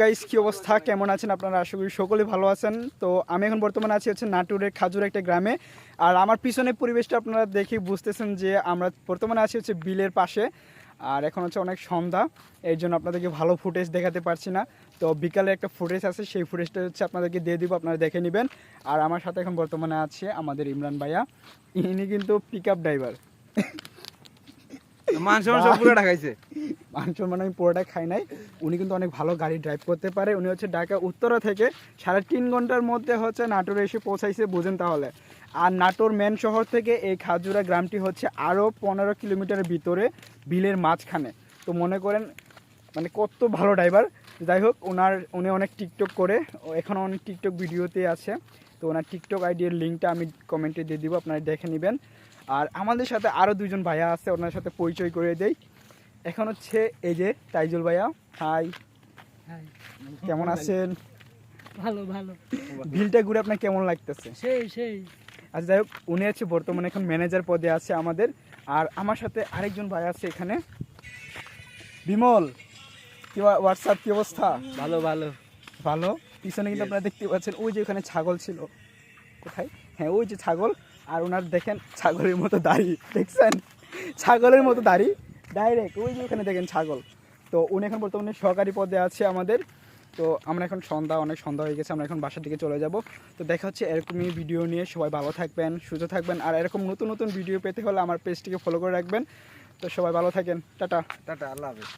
Guys কি অবস্থা? কেমন আছেন আপনারা? আশা করি সকলেই ভালো আছেন। তো আমি এখন বর্তমানে আছি হচ্ছে নাটোরের খাজুর একটা গ্রামে। আর আমার পিছনে পরিবেশটা আপনারা দেখে বুঝতেছেন যে আমরা বর্তমানে আছি হচ্ছে বিলের পাশে। আর এখন হচ্ছে অনেক সন্ধ্যা, এর জন্য আপনাদেরকে ভালো ফুটেজ দেখাতে পারছি না। তো বিকালে একটা ফুটেজ আছে, সেই ফুটেজটা হচ্ছে আপনাদেরকে দিয়ে দিব, আপনারা দেখে নেবেন। আর আমার সাথে এখন বর্তমানে আছে আমাদের ইমরান ভাইয়া। ইনি কিন্তু পিক আপ ড্রাইভার মান পুরো ঢাকাইছে। মাংস মানে আমি পুরোটা খাই নাই। উনি কিন্তু অনেক ভালো গাড়ি ড্রাইভ করতে পারে। উনি হচ্ছে ঢাকা, উত্তরা থেকে সাড়ে তিন ঘণ্টার মধ্যে হচ্ছে নাটোরে এসে পৌঁছাইছে, বুঝেন তাহলে। আর নাটোর মেন শহর থেকে এই খাজুরা গ্রামটি হচ্ছে আরও পনেরো কিলোমিটারের ভিতরে বিলের মাঝখানে। তো মনে করেন মানে কত ভালো ড্রাইভার যাই হোক ওনার উনি অনেক টিকটক করে, ও এখনও অনেক টিকটক ভিডিওতে আছে। তো ওনার টিকটক আইডির লিঙ্কটা আমি কমেন্টে দিয়ে দিব, আপনারা দেখে নেবেন। আর আমাদের সাথে আরও দুজন ভাইয়া আছে, ওনার সাথে পরিচয় করে দেই। এখন হচ্ছে এই যে তাইজুল ভাইয়া। হাই। কেমন আছেন? ভালো ভালো। ভিলটা ঘুরে আপনার কেমন লাগতেছে? সেই সেই। আচ্ছা যাই হোক উনি আছে বর্তমানে এখন ম্যানেজার পদে আছে আমাদের। আর আমার সাথে আরেকজন ভাই আছে এখানে। বিমল কি হোয়াটসঅ্যাপ কি অবস্থা? ভালো ভালো। ভালো? পিছনে কিন্তু আপনারা দেখতে পাচ্ছেন ওই যে ওখানে ছাগল ছিল। কোথায়? হ্যাঁ ওই যে ছাগল। আর ওনার দেখেন ছাগলের মতো দাড়ি। দেখছেন? ছাগলের মতো দাড়ি। ডাইরেক্ট ওই যে ওখানে দেখেন ছাগল। তো উনি এখন বর্তমানে সহকারী পদে আছে আমাদের। তো আমরা এখন সন্ধ্যা, অনেক সন্ধ্যা হয়ে গেছে, আমরা এখন বাসার দিকে চলে যাব। তো দেখা হচ্ছে এরকমই ভিডিও নিয়ে। সবাই ভালো থাকবেন, সুস্থ থাকবেন। আর এরকম নতুন নতুন ভিডিও পেতে হলে আমার পেজটিকে ফলো করে রাখবেন। তো সবাই ভালো থাকেন। টাটা। টাটা, আল্লাহ হাফেজ।